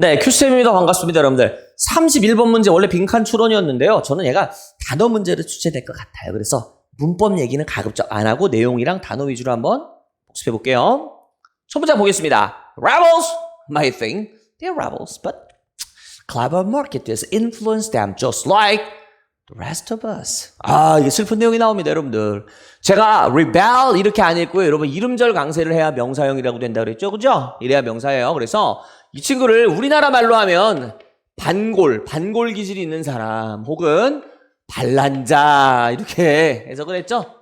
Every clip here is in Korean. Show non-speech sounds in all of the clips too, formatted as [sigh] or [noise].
네, 큐쌤입니다. 반갑습니다, 여러분들. 31번 문제 원래 빈칸 추론이었는데요. 저는 얘가 단어 문제를 출제될 것 같아요. 그래서 문법 얘기는 가급적 안 하고 내용이랑 단어 위주로 한번 복습해 볼게요. 첫 문제 보겠습니다. Rebels might think they're rebels, but clever marketers influence them just like the rest of us. 아, 이게 슬픈 내용이 나옵니다, 여러분들. 제가 rebel 이렇게 안 읽고요. 여러분 이름절 강세를 해야 명사형이라고 된다 그랬죠. 그죠? 이래야 명사예요. 그래서 이 친구를 우리나라 말로 하면 반골, 반골 기질이 있는 사람 혹은 반란자 이렇게 [laughs] 해석을 했죠.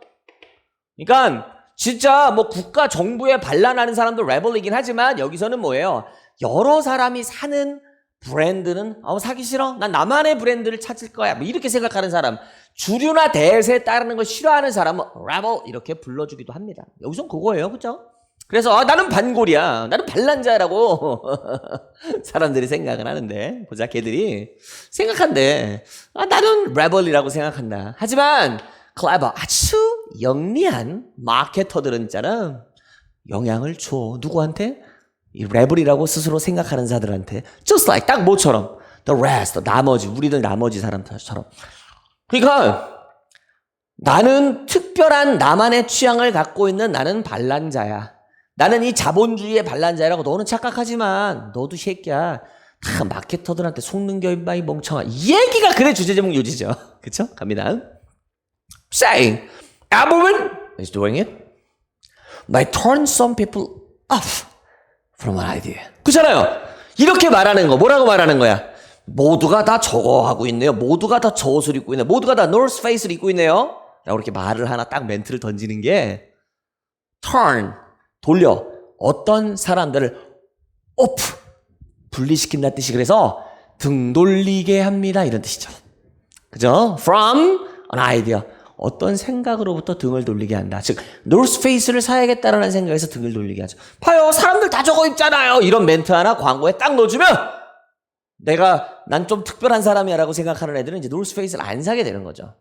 그러니까 진짜 뭐 국가 정부에 반란하는 사람도 레벨이긴 하지만 여기서는 뭐예요? 여러 사람이 사는 브랜드는 어 사기 싫어? 난 나만의 브랜드를 찾을 거야. 뭐 이렇게 생각하는 사람, 주류나 대세에 따르는 걸 싫어하는 사람은 레벨 이렇게 불러주기도 합니다. 여기선 그거예요, 그죠? 그래서 아, 나는 반골이야, 나는 반란자라고 [laughs] 사람들이 생각을 하는데 보자, 걔들이 생각한대. 아, 나는 레벨이라고 생각한다. 하지만 클레버 아주 영리한 마케터들은 있잖아. 영향을 줘. 누구한테? 이 레벨이라고 스스로 생각하는 자들한테. Just like 딱 뭐처럼. The rest, 나머지, 우리들 나머지 사람들처럼. 그러니까 나는 특별한 나만의 취향을 갖고 있는 나는 반란자야. 나는 이 자본주의의 반란자라고 너는 착각하지만 너도 새끼야. 다 마케터들한테 속는 겨 임마 이 멍청아. 이 얘기가 그래 주제 제목 요지죠. [laughs] 그쵸? 갑니다. saying everyone is doing it might turn some people off from an idea. 그잖아요. 이렇게 말하는 거 뭐라고 말하는 거야? 모두가 다 저거 하고 있네요. 모두가 다 저 옷을 입고 있네요. 모두가 다 노스 페이스를 입고 있네요. 라고 이렇게 말을 하나 딱 멘트를 던지는 게 turn 돌려 어떤 사람들을 off 분리시킨다는 뜻이 그래서 등 돌리게 합니다 이런 뜻이죠. 그죠? From an idea. 어떤 생각으로부터 등을 돌리게 한다. 즉, 노스페이스를 사야겠다라는 생각에서 등을 돌리게 하죠. 봐요, 사람들 다 저거 입잖아요. 이런 멘트 하나 광고에 딱 넣어주면 내가 난 좀 특별한 사람이야라고 생각하는 애들은 이제 노스페이스를 안 사게 되는 거죠.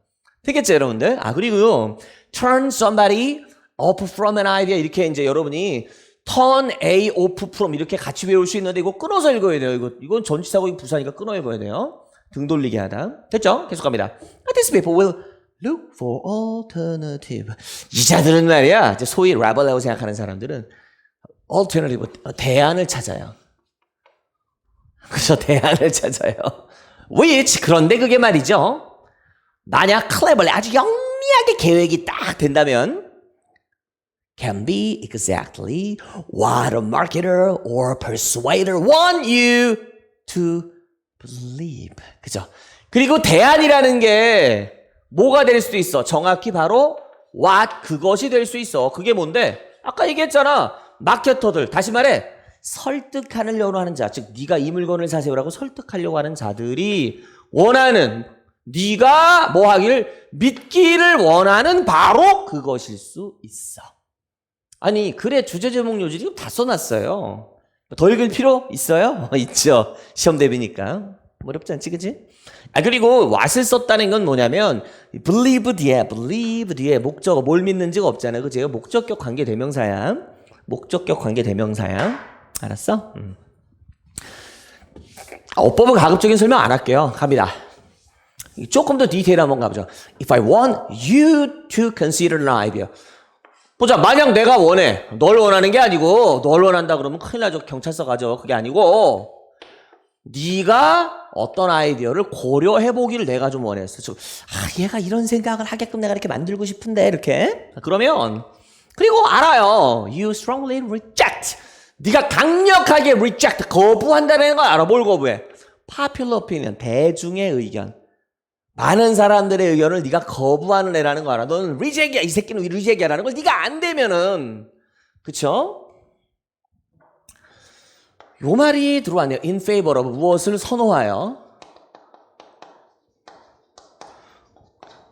되겠죠, 여러분들? 아, 그리고요, turn somebody off from an idea 이렇게 이제 여러분이 turn a off from 이렇게 같이 외울 수 있는데 이거 끊어서 읽어야 돼요. 이거 이건 전치사고 부사니까 끊어 읽어야 돼요. 등 돌리게 하다. 됐죠? 계속 갑니다. These people will look for alternative. 이 자들은 말이야, 이제 소위 라벨라고 생각하는 사람들은 alternative, 대안을 찾아요. 그죠? 대안을 찾아요. which, 그런데 그게 말이죠. 만약 cleverly 아주 영리하게 계획이 딱 된다면 can be exactly what a marketer or persuader want you to believe. 그죠? 그리고 대안이라는 게 뭐가 될 수도 있어. 정확히 바로 what 그것이 될 수 있어. 그게 뭔데? 아까 얘기했잖아. 마케터들 다시 말해 설득하려고 하는 자, 즉 네가 이 물건을 사세요라고 설득하려고 하는 자들이 원하는 네가 뭐 하기를 믿기를 원하는 바로 그것일 수 있어. 아니 그래 주제 제목 요지를 다 써놨어요. 더 읽을 필요 있어요? 있죠. 시험 대비니까. 어렵지 않지, 그지? 아, 그리고 what을 썼다는 건 뭐냐면, believe 뒤에, believe 뒤에 목적어, 뭘 믿는지가 없잖아요. 그지? 목적격 관계 대명사야. 목적격 관계 대명사야. 알았어? 음. 아, 어법은 가급적인 설명 안 할게요. 갑니다. 조금 더 디테일 한번 가보죠. If I want you to consider idea. 보자, 만약 내가 원해. 널 원하는 게 아니고, 널 원한다 그러면 큰일 나죠. 경찰서 가죠. 그게 아니고, 네가 어떤 아이디어를 고려해 보기를 내가 좀 원했어. 즉, 아, 얘가 이런 생각을 하게끔 내가 이렇게 만들고 싶은데 이렇게. 그러면 그리고 알아요. You strongly reject. 네가 강력하게 reject 거부한다는 걸 알아. 뭘 거부해? popular opinion 대중의 의견. 많은 사람들의 의견을 네가 거부하는 애라는 거 알아. 너는 reject이야. 이 새끼는 reject이야라는 걸 네가 안 되면은 그쵸? 요 말이 들어왔네요. in favor of 무엇을 선호하여.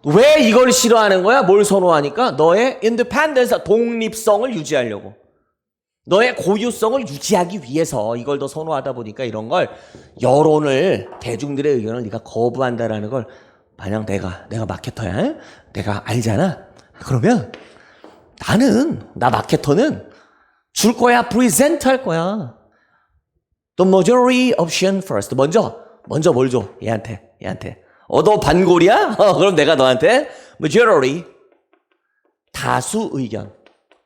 왜 이걸 싫어하는 거야? 뭘 선호하니까? 너의 independence, 독립성을 유지하려고. 너의 고유성을 유지하기 위해서 이걸 더 선호하다 보니까 이런 걸 여론을 대중들의 의견을 네가 거부한다라는 걸 만약 내가 내가 마케터야 내가 알잖아 그러면 나는 나 마케터는 줄 거야 프리젠트 할 거야 The majority option first. 먼저, 먼저 뭘 줘? 얘한테, 얘한테. 어, 너 반골이야? [laughs] 어, 그럼 내가 너한테 majority. 다수 의견.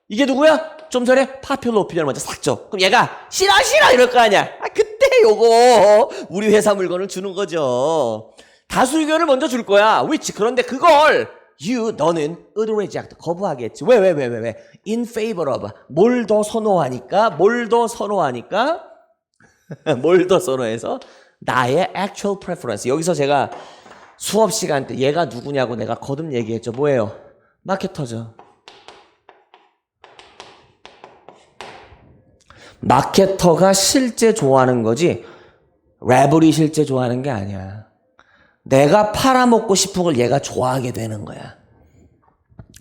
이게 누구야? 좀 전에 popular opinion을 먼저 싹 줘. 그럼 얘가 싫어, 싫어! 이럴 거 아니야. 아, 그때 요거. 우리 회사 물건을 주는 거죠. 다수 의견을 먼저 줄 거야. which. 그런데 그걸 you, 너는 reject. 거부하겠지. 왜, 왜, 왜, 왜, 왜? in favor of. 뭘 더 선호하니까? 뭘 더 선호하니까? [laughs] 뭘 더 선호해서? 나의 actual preference. 여기서 제가 수업 시간 때 얘가 누구냐고 내가 거듭 얘기했죠. 뭐예요? 마케터죠. 마케터가 실제 좋아하는 거지 래블이 실제 좋아하는 게 아니야. 내가 팔아먹고 싶은 걸 얘가 좋아하게 되는 거야.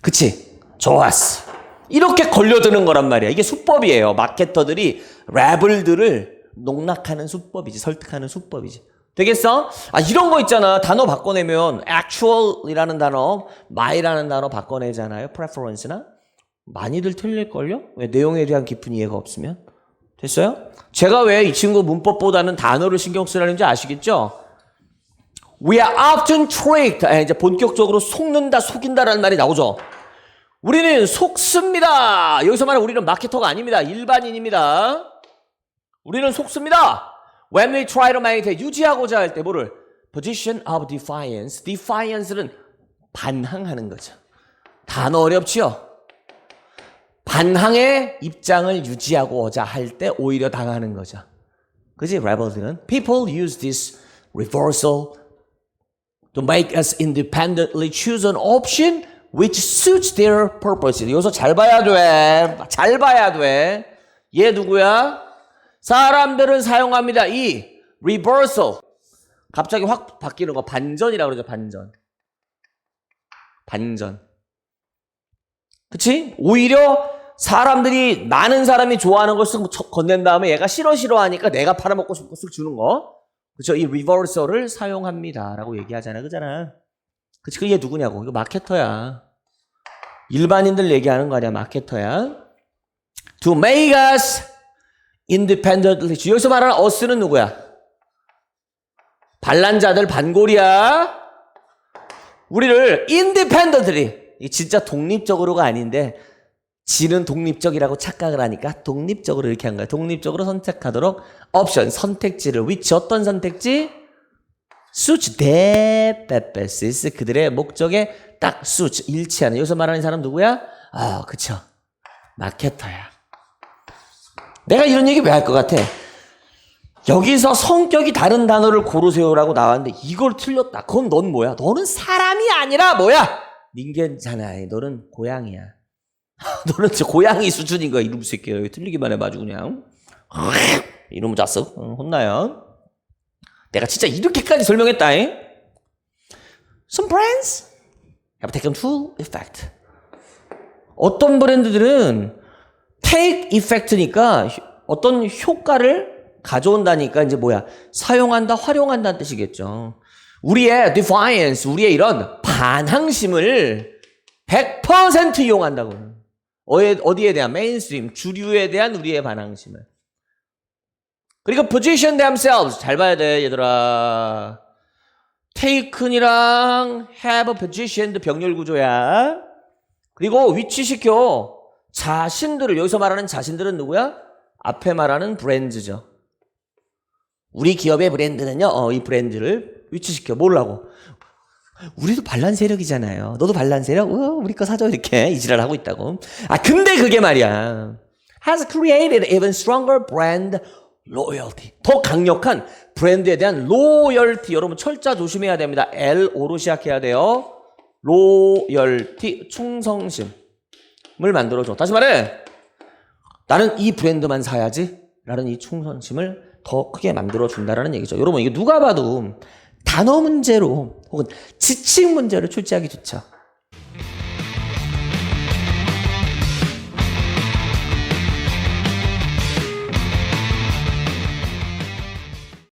그치? 좋았어. 이렇게 걸려드는 거란 말이야. 이게 수법이에요. 마케터들이 래블들을 농락하는 수법이지. 설득하는 수법이지. 되겠어? 아, 이런 거 있잖아. 단어 바꿔내면 actual이라는 단어, my라는 단어 바꿔내잖아요. preference나. 많이들 틀릴걸요? 왜 내용에 대한 깊은 이해가 없으면? 됐어요? 제가 왜 이 친구 문법보다는 단어를 신경 쓰라는지 아시겠죠? We are often tricked. 아, 이제 본격적으로 속는다, 속인다라는 말이 나오죠. 우리는 속습니다. 여기서 말하는 우리는 마케터가 아닙니다. 일반인입니다. 우리는 속습니다. When we try to maintain, 유지하고자 할 때 뭐를? Position of defiance. Defiance는 반항하는 거죠. 단어 어렵지요? 반항의 입장을 유지하고자 할 때 오히려 당하는 거죠. 그지? rebel들은 people use this reversal to make us independently choose an option which suits their purpose. 여기서 잘 봐야 돼. 잘 봐야 돼. 얘 누구야? 사람들은 사용합니다. 이 reversal. 갑자기 확 바뀌는 거 반전이라고 그러죠. 반전. 반전. 그치? 오히려 사람들이 많은 사람이 좋아하는 걸 쓱 건넨 다음에 얘가 싫어 싫어하니까 내가 팔아먹고 싶은 것을 주는 거. 그렇죠? 이 리버설을 사용합니다라고 얘기하잖아. 그잖아. 그치? 그얘 누구냐고. 이거 마케터야. 일반인들 얘기하는 거 아니야. 마케터야. To make us independently. 여기서 말하는 us는 누구야? 반란자들 반골이야. 우리를 independently. 이 진짜 독립적으로가 아닌데 지는 독립적이라고 착각을 하니까 독립적으로 이렇게 한 거야. 독립적으로 선택하도록 옵션 선택지를 which 어떤 선택지? their purposes 그들의 목적에 딱 suits 일치하는 여기서 말하는 사람 누구야? 아 그쵸 마케터야. 내가 이런 얘기 왜 할 것 같아? 여기서 성격이 다른 단어를 고르세요라고 나왔는데 이걸 틀렸다. 그럼 넌 뭐야? 너는 사람이 아니라 뭐야? 닌겐잖아. 너는 고양이야. [laughs] 너는 진짜 고양이 수준인 거야. 이름 새끼야. 여기 틀리기만 해봐 아주 그냥. [laughs] 이놈 잤어. 응, 혼나요. 내가 진짜 이렇게까지 설명했다. 잉? Some brands have taken full effect. 어떤 브랜드들은 take effect니까 어떤 효과를 가져온다니까 이제 뭐야 사용한다 활용한다는 뜻이겠죠. 우리의 defiance, 우리의 이런 반항심을 100% 이용한다고. 어디에, 대한 메인스트림, 주류에 대한 우리의 반항심을. 그리고 position themselves 잘 봐야 돼 얘들아. taken이랑 have position도 병렬 구조야. 그리고 위치시켜 자신들을 여기서 말하는 자신들은 누구야? 앞에 말하는 브랜드죠. 우리 기업의 브랜드는요, 어, 이 브랜드를 위치시켜. 뭘라고? 우리도 반란 세력이잖아요. 너도 반란 세력? 어, 우리 거 사줘. 이렇게 이지랄 하고 있다고. 아, 근데 그게 말이야. has created even stronger brand loyalty. 더 강력한 브랜드에 대한 로열티. 여러분 철자 조심해야 됩니다. L-O로 시작해야 돼요. 로열티. 충성심을 만들어줘. 다시 말해. 나는 이 브랜드만 사야지. 라는 이 충성심을 더 크게 만들어준다라는 얘기죠. 여러분, 이게 누가 봐도 단어 문제로 혹은 지칭 문제로 출제하기 좋죠.